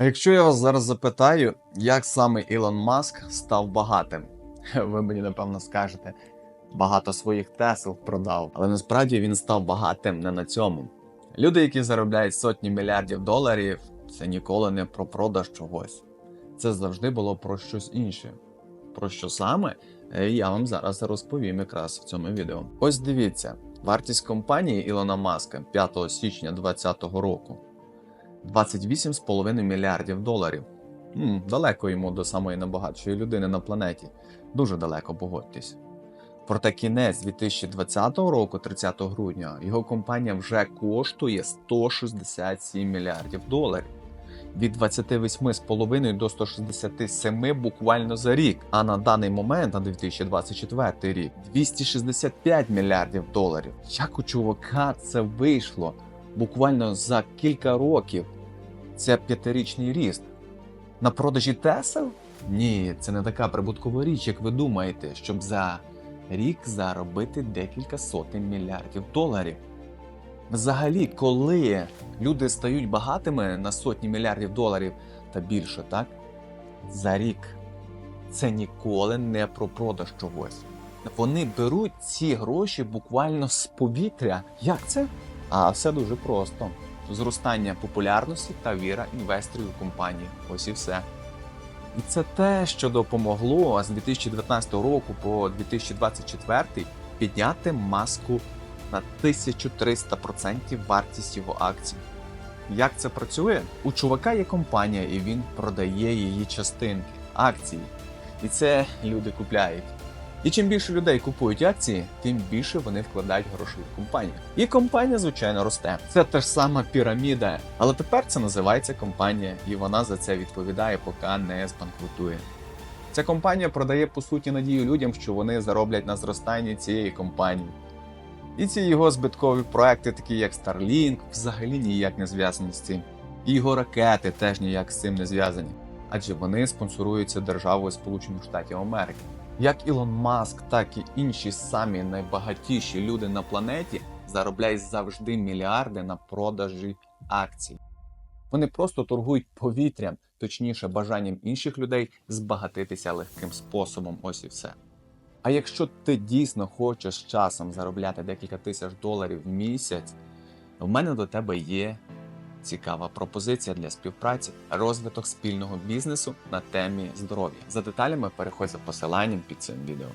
А якщо я вас зараз запитаю, як саме Ілон Маск став багатим, ви мені напевно скажете, багато своїх тесел продав, але насправді він став багатим не на цьому. Люди, які заробляють сотні мільярдів доларів, це ніколи не про продаж чогось. Це завжди було про щось інше. Про що саме, Е, я вам зараз розповім якраз в цьому відео. Ось дивіться, вартість компанії Ілона Маска 5 січня 2020 року 28,5 мільярдів доларів. М, далеко йому до самої найбагатшої людини на планеті. Дуже далеко, погодьтесь. Проте кінець 2020 року, 30 грудня, його компанія вже коштує 167 мільярдів доларів. Від 28,5 до 167 буквально за рік. А на даний момент, на 2024 рік, 265 мільярдів доларів. Як у чувака це вийшло буквально за кілька років? Це п'ятирічний ріст. На продажі Тесел? Ні, це не така прибуткова річ, як ви думаєте, щоб за рік заробити декілька сотень мільярдів доларів. Взагалі, коли люди стають багатими на сотні мільярдів доларів та більше, так? За рік це ніколи не про продаж чогось. Вони беруть ці гроші буквально з повітря. Як це? А все дуже просто: зростання популярності та віра інвесторів у компанії. Ось і все. І це те, що допомогло з 2019 року по 2024 підняти маску на 1300% вартість його акцій. Як це працює? У чувака є компанія, і він продає її частинки, акції. І це люди купляють. І чим більше людей купують акції, тим більше вони вкладають грошей в компанію. І компанія, звичайно, росте. Це та ж сама піраміда, але тепер це називається компанія, і вона за це відповідає, поки не збанкрутує. Ця компанія продає по суті надію людям, що вони зароблять на зростанні цієї компанії. І ці його збиткові проекти, такі як Starlink, взагалі ніяк не зв'язані з цим. І його ракети теж ніяк з цим не зв'язані, адже вони спонсоруються державою Сполучених Штатів Америки. Як Ілон Маск, так і інші самі найбагатіші люди на планеті заробляють завжди мільярди на продажі акцій. Вони просто торгують повітрям, точніше бажанням інших людей збагатитися легким способом. Ось і все. А якщо ти дійсно хочеш часом заробляти декілька тисяч доларів в місяць, в мене до тебе є цікава пропозиція для співпраці, розвиток спільного бізнесу на темі здоров'я. За деталями переходь за посиланням під цим відео.